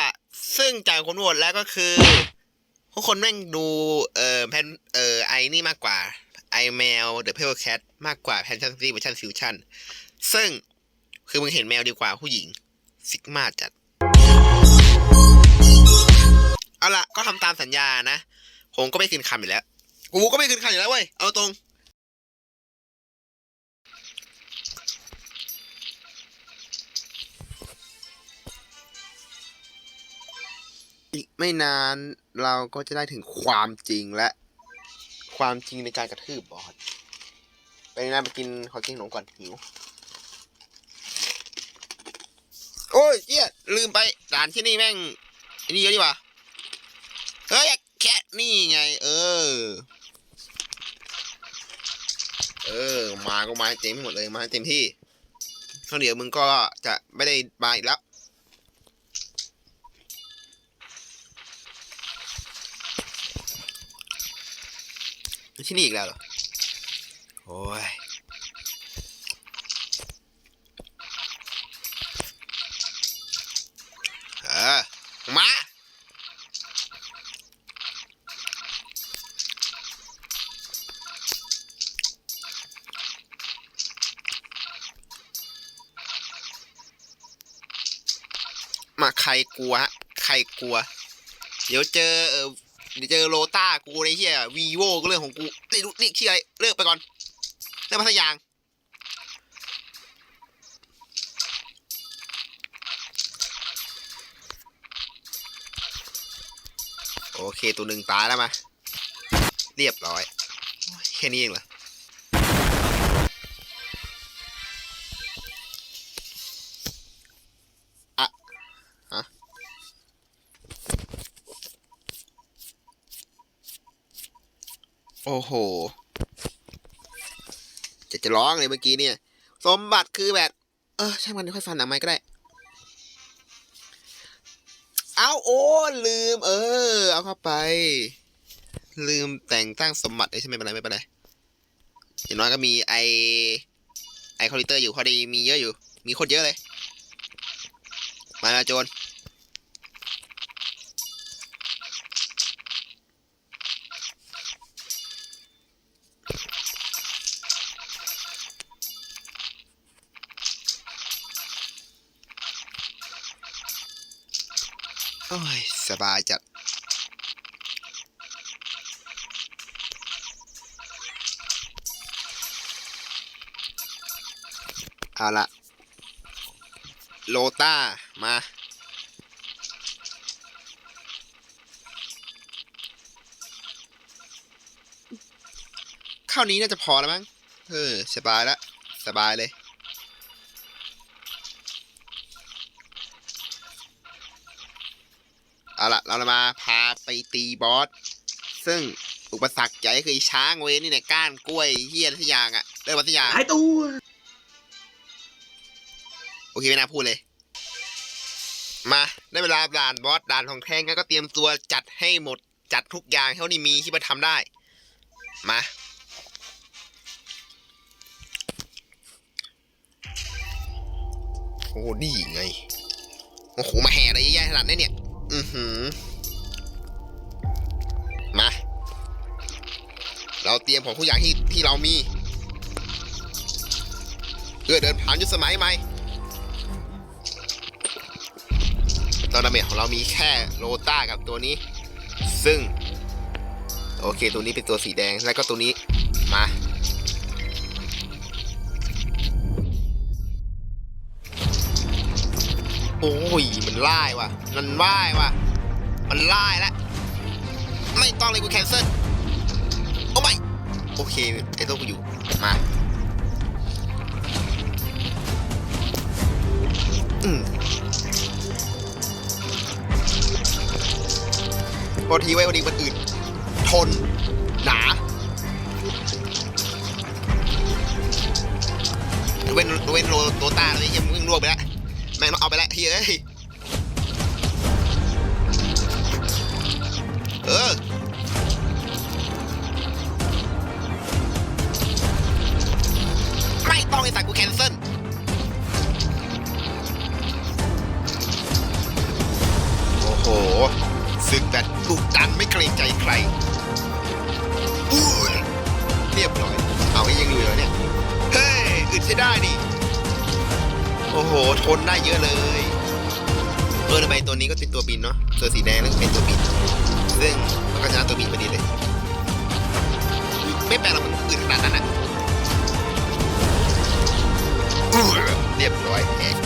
ล่ะ ซึ่งจากผลโหวตแล้วก็คือทุกคนแม่งดูเอ่อแพนเอ่อไอนี่มากกว่าไอแมวเดอะเพลแคทมากกว่าแพนชั่นซีเวอร์ชันฟิวชั่นซึ่งคือมึงเห็นแมวดีกว่าผู้หญิงซิกมาจัด เอาละก็ทำตามสัญญานะ ผมก็ไม่คืนคำอยู่แล้ว กูก็ไม่คืนคำอยู่แล้วเว้ย เอาตรง อีกไม่นานเราก็จะได้ถึงความจริงและ ความจริงในการกระทืบบอสไปนะไปกินขอกินขนมก่อนหิวโอ้ยเจี๊ยลืมไปร้านที่นี่แม่งไอ้นี่เยอะดีว่ะเฮ้ยแค่นี่ไง เออ เออ มาก็มาเต็มหมดเลยมาเต็มที่ข้าวเดี๋ยวมึงก็จะไม่ได้มาอีกแล้ว ที่นี่อีกแล้วเหรอ โอ้ยเออมามาใครกลัว ใครกลัว เดี๋ยวเจอเออ เดี๋ยวเจอโลต้ากูในเฮียวีโวก็เรื่องของกูนี่รู้นี่ชื่ออะไรเลิกไปก่อนเลิกมาสักอย่างโอเคตัวหนึ่งตายแล้วมา เรียบร้อย แค่นี้เองเหรอ โอ้โห จะจะร้องเลยเมื่อกี้เนี่ย สมบัติคือแบบ เออช่างมันค่อยฟันหนังไม้ก็ได้ เอาโอ้ลืม เออ เอาเข้าไป ลืมแต่งตั้งสมบัติใช่ไหมเป็นไรไม่เป็นไรอย่างน้อยก็มีไอไอคอลิเตอร์อยู่พอดีมีเยอะอยู่ มีโคตรเยอะเลย มามาโจร โอ้ย สบายจัด เอาละโลต้า มาข้าวนี้น่าจะพอแล้วมั้ง เออ สบายล้วสบายเลย เอาละเรามาพาไปตีบอส ซึ่งอุปสรรคใหญ่คือช้างเวนี่เนี่ยก้านกล้วยเฮียทุกอย่างอะเรื่องวัตอย่างหายตัว โอเคไม่น่าพูดเลย มาได้เวลาด่านบอสด่านของแท้งแล้วก็เตรียมตัวจัดให้หมดจัดทุกอย่างเท่าที่มีที่มาทำได้ มาโอ้ดีไง โอ้โห มาแห่อะไรเยอะแยะขนาดนี้เนี่ย อือหือ มา เราเตรียมของทุกอย่างที่ที่เรามี เพื่อเดินผ่านยุคสมัยใหม่ตอนดาเมจของเรามีแค่โลต้ากับตัวนี้ ซึ่ง โอเค ตัวนี้เป็นตัวสีแดง แล้วก็ตัวนี้ มา โอ้ยมันไล่ว่ะ มันว่ายว่ะ มันไล่แล้วไม่ต้องเลยกูแคนเซิลโอ้ไม่โอเคไอ้ตัวกูอยู่ มาอืมพอทีไว้พอดีมันอื่น ทน หนาเว้นเว้นโลโตตาเลยยังมึงรวบไปแล้ว แม่งต้องเอาไปแล้วเฮ้ยเออไม่ต้องไอ้สัตว์กูแคนเซิลศึกแบบดุดันไม่เกรงใจใครอู้ยเรียบร้อย เอาไอ้ยังอยู่เหรอเนี่ย เฮ้ยอึดใช้ได้นี่ โอ้โหทนได้เยอะเลยเออทำไมตัวนี้ก็เป็นตัวบินเนาะตัวสีแดงแล้วเป็นตัวบิน ซึ่งมันก็ชนะตัวบินพอดีเลย ไม่แปลกหรอกมันอึดขนาดนั้นนะเรียบร้อยแอก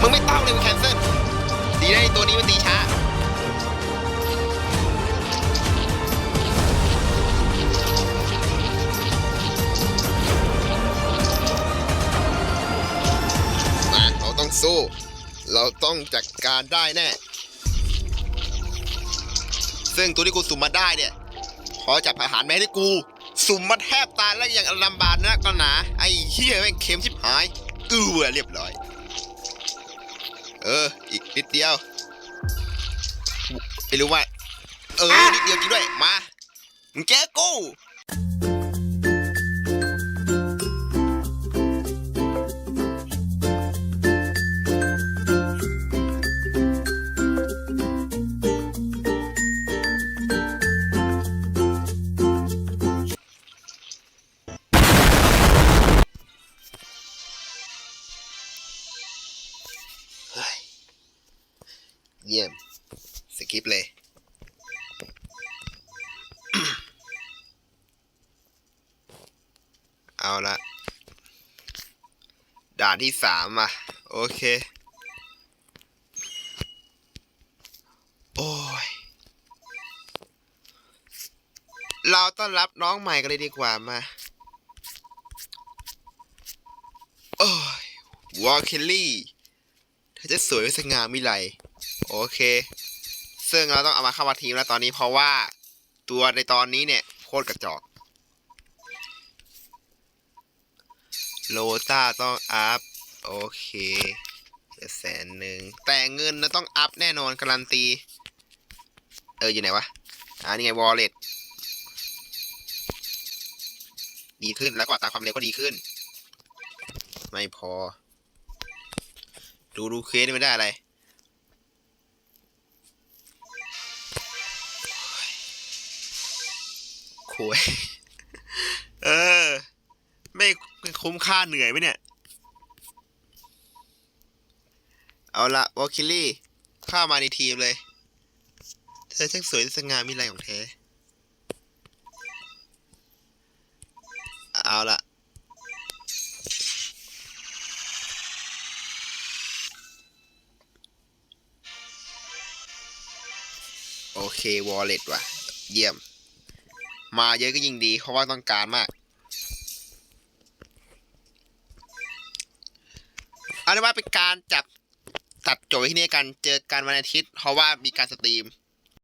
มึงไม่ต้องเลยมึงแคนเซิลดีได้ตัวนี้มันตีช้า สู้ เราต้องจัดการได้แน่ ซึ่งตัวที่กูสุ่มมาได้เนี่ยขอจับอาหารแม่ให้กู สุ่มมาแทบตายแล้วอย่างลำบากนะก็หนา ไอ้เหี้ยแม่งเค็มชิบหายอือเรียบร้อย เออ อีกนิดเดียวไม่รู้ว่า เออ นิดเดียวจริงด้วย มามึงเจอกู เยี่ยม สกิปเลย เอาละด่านที่สามอะโอเค โอ้ย เราต้อนรับน้องใหม่กันเลยดีกว่ามา โอ้ยวอลเคลลี่ จะสวยสง่ามิไรโอเค ซึ่งเราต้องเอามาเข้ามาทีมแล้วตอนนี้เพราะว่าตัวในตอนนี้เนี่ยโคตรกระจอก โลต้าต้องอัพ โอเคแสนหนึ่ง แต่เงินนะต้องอัพแน่นอนการันตี เอออยู่ไหนวะ อ่านี่ไงวอลเล็ตดีขึ้นแล้วก็ตาความเร็วก็ดีขึ้น ไม่พอ ดูดูเคสไม่ได้อะไรคุยเออไม่ไม่คุ้มค่าเหนื่อยไหมเนี่ย เอาละวอลคิลลี่ข้ามาในทีมเลย เธอช่างสวยสง่ามีอะไรของเธอเอาละ โอเควอลเล็ตว่ะ เยี่ยม มาเยอะก็ยิ่งดี เพราะว่าต้องการมากเอาเป็นว่าเป็นการจับตัดจบไว้ที่นี่กัน เจอกันวันอาทิตย์ เพราะว่ามีการสตรีม